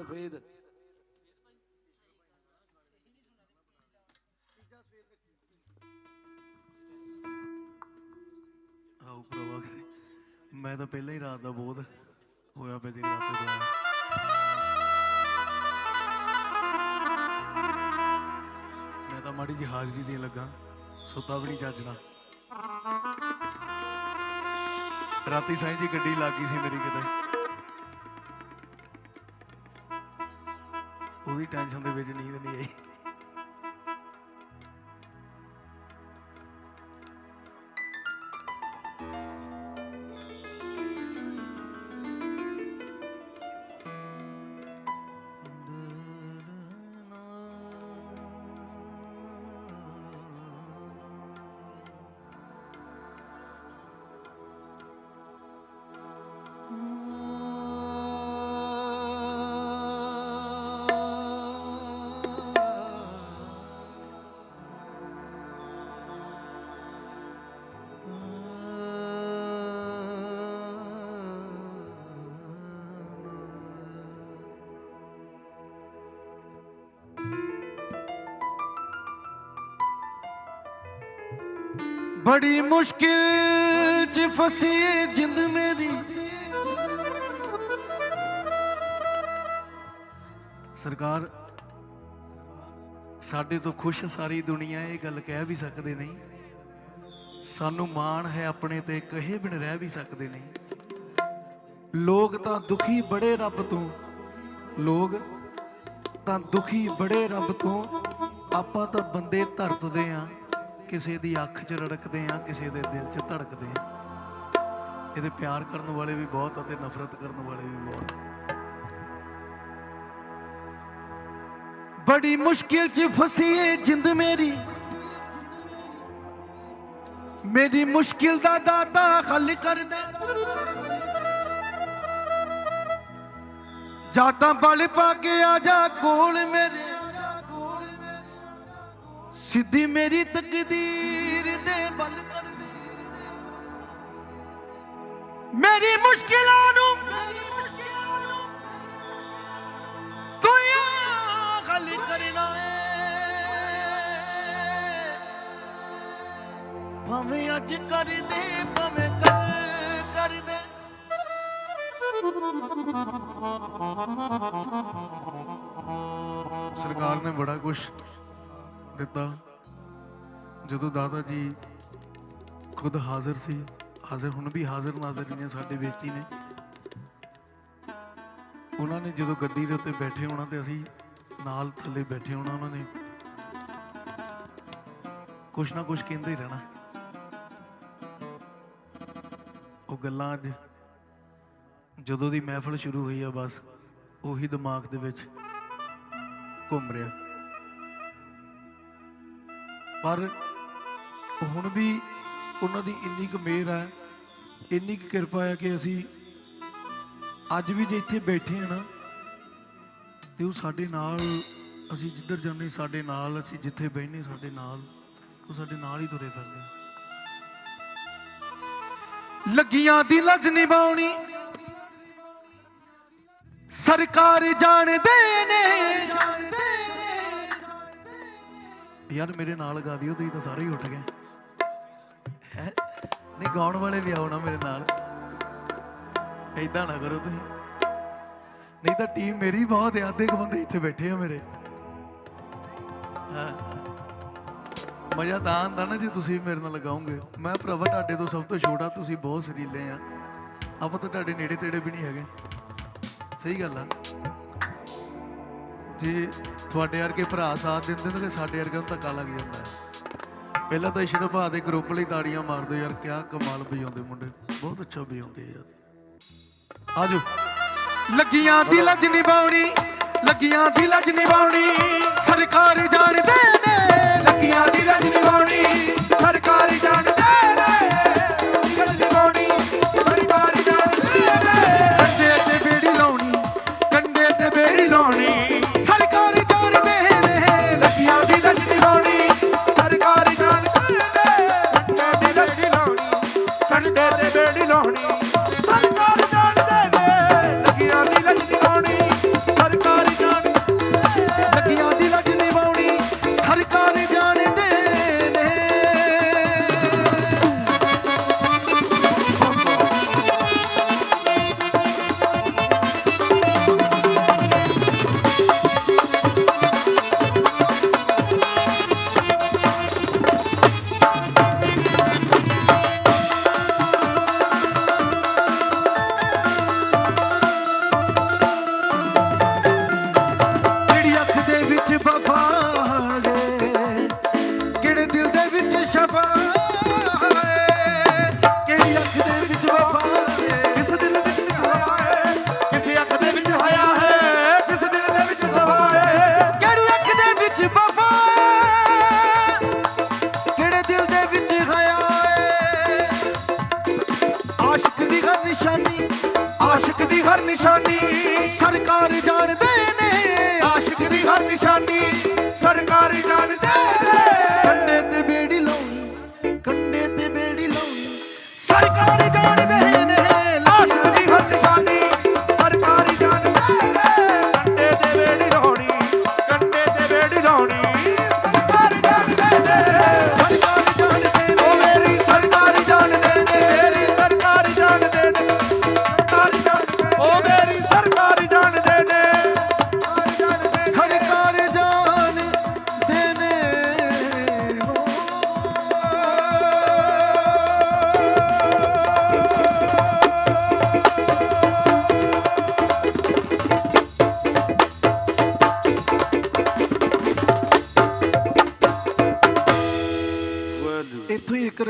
ਸਫੇਦ। ਆਉ ਪ੍ਰਭਾ ਮੈਂ ਤਾਂ ਪਹਿਲਾਂ ਹੀ ਰਾਤ ਦਾ ਬੋਧ ਹੋਇਆ ਪਿਆ ਜਗਰਾਤੇ ਤੋਂ ਆਇਆ ਮੈਂ ਤਾਂ ਮਾੜੀ ਜਿਹੀ ਹਾਜ਼ਰੀ ਦੇਣ ਲੱਗਾ, ਸੁੱਤਾ ਵੀ ਨਹੀਂ ਚੱਜਣਾ ਰਾਤੀ ਸਾਈਂ ਜੀ ਗੱਡੀ ਲੱਗ ਗਈ ਸੀ ਮੇਰੀ ਕਿਤੇ। ਉਹਦੀ ਟੈਨਸ਼ਨ ਦੇ ਵਿੱਚ ਨੀਂਦ ਨਹੀਂ ਆਈ। ਬੜੀ ਮੁਸ਼ਕਿਲ ਚ ਫਸੀ ਜਿੰਦ ਮੇਰੀ। ਸਰਕਾਰ, ਸਾਡੇ ਤੋਂ ਖੁਸ਼ ਸਾਰੀ ਦੁਨੀਆ ਇਹ ਗੱਲ ਕਹਿ ਵੀ ਸਕਦੇ ਨਹੀਂ। ਸਾਨੂੰ ਮਾਣ ਹੈ ਆਪਣੇ ਤੇ, ਕਹੇ ਬਿਨ ਰਹਿ ਵੀ ਸਕਦੇ ਨਹੀਂ। ਲੋਕ ਤਾਂ ਦੁਖੀ ਬੜੇ ਰੱਬ ਤੋਂ। ਲੋਕ ਤਾਂ ਦੁਖੀ ਬੜੇ ਰੱਬ ਤੋਂ। ਆਪਾਂ ਤਾਂ ਬੰਦੇ ਧਰਤਦੇ ਆ। ਕਿਸੇ ਦੀ ਅੱਖ 'ਚ ਰੜਕਦੇ ਆ ਕਿਸੇ ਦੇ ਦਿਲ 'ਚ ਧੜਕਦੇ ਆ ਇਹਦੇ ਪਿਆਰ ਕਰਨ ਵਾਲੇ ਵੀ ਬਹੁਤ ਅਤੇ ਨਫ਼ਰਤ ਕਰਨ ਵਾਲੇ ਵੀ ਬਹੁਤ ਬੜੀ ਮੁਸ਼ਕਿਲ 'ਚ ਫਸੀ ਏ ਜਿੰਦ ਮੇਰੀ। ਮੇਰੀ ਮੁਸ਼ਕਿਲ ਦਾ ਦਾਤਾ ਹੱਲ ਕਰ ਦੇ। ਜਾਤਾਂ ਬਲ ਪਾ ਕੇ ਆ ਜਾ ਕੋਲ ਮੇਰੇ। ਸਿੱਧੀ ਮੇਰੀ ਤਕਦੀਰ ਦੇ ਬਲ ਕਰ ਦੇ। ਮੇਰੀ ਮੁਸ਼ਕਿਲਾਂ ਨੂੰ ਤੂੰ ਹੱਲ ਕਰਨਾ ਏ ਭਾਵੇਂ ਅੱਜ ਕਰ ਦੇ, ਭਾਵੇਂ ਕੱਲ ਕਰ ਦੇ। ਸਰਕਾਰ ਨੇ ਬੜਾ ਕੁਝ ਦਿੱਤਾ। ਜਦੋਂ ਦਾਦਾ ਜੀ ਖੁਦ ਹਾਜ਼ਰ ਸੀ, ਹਾਜ਼ਰ ਹੁਣ ਵੀ ਹਾਜ਼ਰ ਨਾਜ਼ਰ ਨੇ ਸਾਡੇ ਵਿੱਚ ਹੀ ਨੇ। ਉਹਨਾਂ ਨੇ ਜਦੋਂ ਗੱਦੀ ਦੇ ਉੱਤੇ ਬੈਠੇ ਹੋਣਾ ਤੇ ਅਸੀਂ ਨਾਲ ਥੱਲੇ ਬੈਠੇ ਹੋਣਾ ਉਹਨਾਂ ਨੇ। ਕੁਛ ਨਾ ਕੁਛ ਕਹਿੰਦੇ ਹੀ ਰਹਿਣਾ। ਉਹ ਗੱਲਾਂ ਅੱਜ ਜਦੋਂ ਦੀ ਮਹਿਫਲ ਸ਼ੁਰੂ ਹੋਈ ਆ ਬਸ, ਉਹੀ ਦਿਮਾਗ ਦੇ ਵਿੱਚ ਘੁੰਮ ਰਿਹਾ। ਪਰ ਹੁਣ ਵੀ ਉਹਨਾਂ ਦੀ ਇੰਨੀ ਕੁ ਮਿਹਰ ਹੈ, ਇੰਨੀ ਕੁ ਕਿਰਪਾ ਹੈ ਕਿ ਅਸੀਂ ਅੱਜ ਵੀ ਜੇ ਇੱਥੇ ਬੈਠੇ ਹਾਂ ਨਾ, ਤੇ ਉਹ ਸਾਡੇ ਨਾਲ, ਅਸੀਂ ਜਿੱਧਰ ਜਾਂਦੇ ਸਾਡੇ ਨਾਲ, ਅਸੀਂ ਜਿੱਥੇ ਬੈਠਨੇ ਸਾਡੇ ਨਾਲ, ਉਹ ਸਾਡੇ ਨਾਲ ਹੀ ਤੁਰੇ ਫਿਰਦੇ ਲੱਗੀਆਂ ਦੀ ਲਜ ਨਿਭਾਉਣੀ, ਸਰਕਾਰ ਜਾਣਦੇ ਨੇ। ਯਾਰ ਮੇਰੇ ਨਾਲ ਗਾ ਦਿਓ, ਤੁਸੀਂ ਤਾਂ ਸਾਰੇ ਹੀ ਉੱਠ ਗਏ। ਹੈ? ਨਹੀਂ, ਗਾਉਣ ਵਾਲੇ ਵੀ ਆਓ ਨਾ ਮੇਰੇ ਨਾਲ। ਐਦਾਂ ਨਾ ਕਰੋ ਤੁਸੀਂ। ਨਹੀਂ ਤਾਂ ਟੀਮ ਮੇਰੀ ਬਹੁਤ ਹੈ ਅੱਧੇ ਬੰਦੇ ਇੱਥੇ ਬੈਠੇ ਆ ਮੇਰੇ। ਹਾਂ? ਮਜ਼ਾ ਤਾਂ ਆਉਂਦਾ ਨਾ ਜੇ, ਤੁਸੀਂ ਮੇਰੇ ਨਾਲ ਲਗਾਓਗੇ ਮੈਂ ਭਰਾਵਾ, ਤੁਹਾਡੇ ਤੋਂ ਸਭ ਤੋਂ ਛੋਟਾ, ਤੁਸੀਂ ਬਹੁਤ ਸਰੀਲੇ ਆ। ਆਪਾਂ ਤਾਂ ਤੁਹਾਡੇ ਨੇੜੇ ਤੇੜੇ ਵੀ ਨਹੀਂ ਹੈਗੇ। ਸਹੀ ਗੱਲ ਆ। ਜੇ ਤੁਹਾਡੇ ਵਰਗੇ ਭਰਾ ਸਾਥ ਦਿੰਦੇ ਨੇ ਤਾਂ ਸਾਡੇ ਵਰਗਿਆਂ ਨੂੰ ਧੱਕਾ ਲੱਗ ਜਾਂਦਾ ਹੈ। ਪਹਿਲਾਂ ਤਾਂ ਇਸ਼ਰ ਭਾ ਦੇ ਗਰੁੱਪ ਲਈ ਤਾੜੀਆਂ ਮਾਰਦੇ ਯਾਰ, ਕਿਆ ਕਮਾਲ ਵਜਾਉਂਦੇ ਮੁੰਡੇ। ਬਹੁਤ ਅੱਛਾ ਵਜਾਉਂਦੇ ਯਾਰ। ਆਜੋ। ਲੱਗੀਆਂ ਦੀ ਲੱਜ ਨਿਭਾਉਣੀ, ਲੱਗੀਆਂ ਦੀ ਲੱਜ ਨਿਭਾਉਣੀ।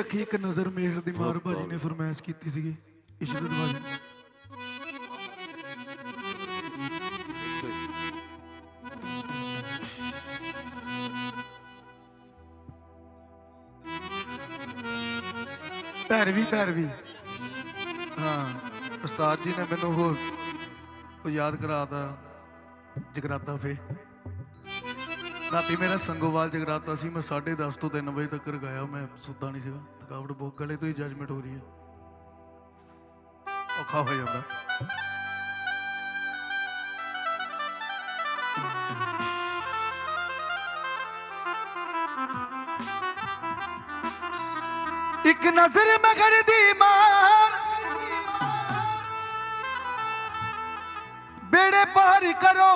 ਰੱਖੀ ਇੱਕ ਨਜ਼ਰ ਮੇਹਰ ਦੀ ਮਾਰ ਭਾਜੀ ਨੇ ਫਰਮਾਇਸ਼ ਕੀਤੀ ਸੀਗੀ ਇਸ਼ਰਤ ਭਾਜੀ ਪੈਰਵੀ ਪੈਰਵੀ ਹਾਂ ਉਸਤਾਦ ਜੀ ਨੇ ਮੈਨੂੰ ਉਹ ਉਹ ਯਾਦ ਕਰਾਤਾ ਜਗਰਾਤਾ ਫੇ। ਰਾਤੀ ਮੇਰਾ ਸੰਗੋਵਾਲ ਜਗਰਾਤਾ ਸੀ, ਮੈਂ 10:30 ਤੋਂ 3 ਵਜੇ ਤੱਕ ਗਾਇਆ ਮੈਂ ਸੁੱਤਾ ਨਹੀਂ ਸੀਗਾ। ਥਕਾਵਟ ਬਹੁਤ, ਗਲੇ ਤੋਂ ਹੀ ਜਜਮੈਂਟ ਹੋ ਰਹੀ ਹੈ। ਔਖਾ ਹੋ ਜਾਂਦਾ। ਇੱਕ ਨਜ਼ਰ ਮਗਰ ਦੀ ਮਾਰ। ਬੇੜੇ ਪਾਰ ਕਰੋ।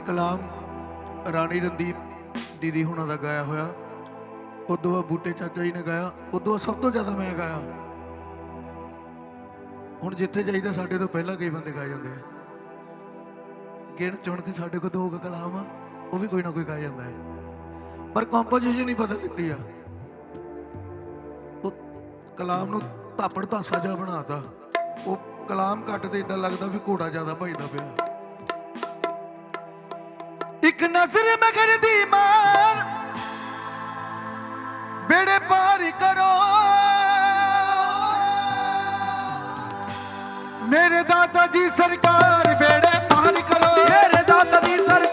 ਇਹ ਕਲਾਮ ਰਾਣੀ ਰਣਦੀਪ ਦੀਦੀ ਹੁਣਾਂ ਦਾ ਗਾਇਆ ਹੋਇਆ। ਉਦੋਂ ਬਾਅਦ ਬੂਟੇ ਚਾਚਾ ਜੀ ਨੇ ਗਾਇਆ, ਉਦੋਂ ਸਭ ਤੋਂ ਜ਼ਿਆਦਾ ਮੈਂ ਗਾਇਆ। ਹੁਣ ਜਿੱਥੇ ਜਾਈਦਾ ਸਾਡੇ ਤੋਂ ਪਹਿਲਾਂ ਕਈ ਬੰਦੇ ਗਾ ਜਾਂਦੇ ਆ। ਗਿਣ ਚੁਣ ਕੇ ਸਾਡੇ ਕੋਲ ਦੋ ਕਲਾਮ ਆ, ਉਹ ਵੀ ਕੋਈ ਨਾ ਕੋਈ ਗਾ ਜਾਂਦਾ ਹੈ। ਪਰ ਕੰਪੋਜੀਸ਼ਨ ਹੀ ਬਦਲ ਦਿੱਤੀ ਆ। ਉਹ ਕਲਾਮ ਨੂੰ ਧਾਪੜ ਧਾਸਾ ਜਿਹਾ ਬਣਾਤਾ। ਉਹ ਕਲਾਮ ਕੱਟ ਤੇ ਇਦਾਂ ਲੱਗਦਾ ਵੀ ਘੋੜਾ ਜ਼ਿਆਦਾ ਭਜਦਾ ਪਿਆ। ਇੱਕ ਨਜ਼ਰ ਮਗਰ ਦੀ ਮਾਰ। ਬੇੜੇ ਪਾਰ ਕਰੋ। ਮੇਰੇ ਦਾਦਾ ਜੀ ਸਰਕਾਰ, ਬੇੜੇ ਪਾਰ ਕਰੋ। ਮੇਰੇ ਦਾਤਾ ਦੀ ਸਰਕਾਰ।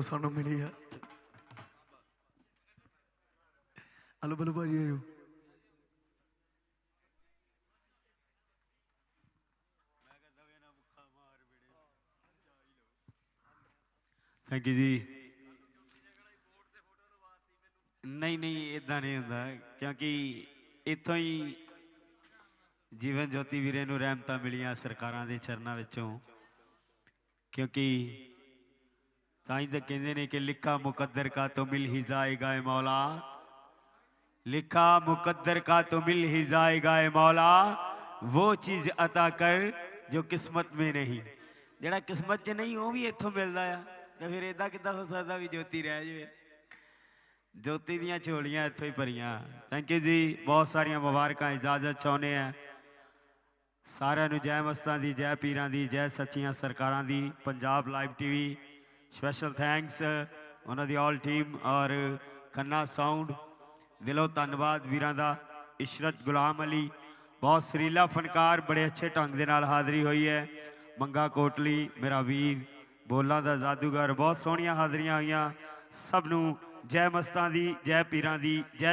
ਈਸ਼ਰ ਸਾਨੂੰ ਮਿਲੀ ਆ। ਹਲੋ ਬਲੋ ਭਾਜੀ, ਆਇਓ। ਥੈਂਕ ਯੂ ਜੀ। ਨਹੀਂ ਨਹੀਂ ਇਦਾਂ ਨਹੀਂ ਹੁੰਦਾ, ਕਿਉਂਕਿ ਇੱਥੋਂ ਹੀ ਜੀਵਨ ਜੋਤੀ ਵੀਰੇ ਨੂੰ ਰਹਿਮਤਾਂ ਮਿਲੀਆਂ ਸਰਕਾਰਾਂ ਦੇ ਚਰਨਾਂ ਵਿੱਚੋਂ, ਕਿਉਂਕਿ ਤਾਂ ਹੀ ਤਾਂ ਕਹਿੰਦੇ ਨੇ ਕਿ ਲਿਖਾ ਮੁਕੱਦਰ ਕਾ ਤੋਂ ਮਿਲ ਹੀ ਜਾਏਗਾ ਏ ਮੌਲਾ लिखा मुकद्दर का तो मिल ही जाएगा ए मौला वो चीज अता कर जो किस्मत में नहीं ਜਿਹੜਾ ਕਿਸਮਤ 'ਚ ਨਹੀਂ ਉਹ ਵੀ ਇੱਥੋਂ ਮਿਲਦਾ ਆ ਤੇ ਫਿਰ ਇਦਾਂ ਕਿੱਦਾਂ ਹੋ ਸਕਦਾ ਵੀ ਜੋਤੀ ਰਹਿ ਜਾਵੇ ਜੋਤੀ ਦੀਆਂ ਝੋਲੀਆਂ ਇੱਥੋਂ ਹੀ ਭਰੀਆਂ ਥੈਂਕ ਯੂ ਜੀ ਬਹੁਤ ਸਾਰੀਆਂ ਮੁਬਾਰਕਾਂ ਇਜਾਜ਼ਤ ਚਾਹੁੰਦੇ ਆ ਸਾਰਿਆਂ ਨੂੰ ਜੈ ਮਸਤਾਂ ਦੀ ਜੈ ਪੀਰਾਂ ਦੀ ਜੈ ਸੱਚੀਆਂ ਸਰਕਾਰਾਂ ਦੀ Punjab live TV special thanks ਉਹਨਾਂ ਦੀ ਆਲ ਟੀਮ ਔਰ ਖੰਨਾ ਸਾਊਂਡ ਦਿਲੋਂ ਧੰਨਵਾਦ ਵੀਰਾਂ ਦਾ ਇਸ਼ਰਤ ਗੁਲਾਮ ਅਲੀ ਬਹੁਤ ਸਰੀਲਾ ਫਨਕਾਰ ਬੜੇ ਅੱਛੇ ਢੰਗ ਦੇ ਨਾਲ ਹਾਜ਼ਰੀ ਹੋਈ ਹੈ ਮੰਗਾ ਕੋਟਲੀ ਮੇਰਾ ਵੀਰ ਬੋਲਾਂ ਦਾ ਜਾਦੂਗਰ ਬਹੁਤ ਸੋਹਣੀਆਂ ਹਾਜ਼ਰੀਆਂ ਹੋਈਆਂ ਸਭ ਨੂੰ ਜੈ ਮਸਤਾਂ ਦੀ ਜੈ ਪੀਰਾਂ ਦੀ ਜੈ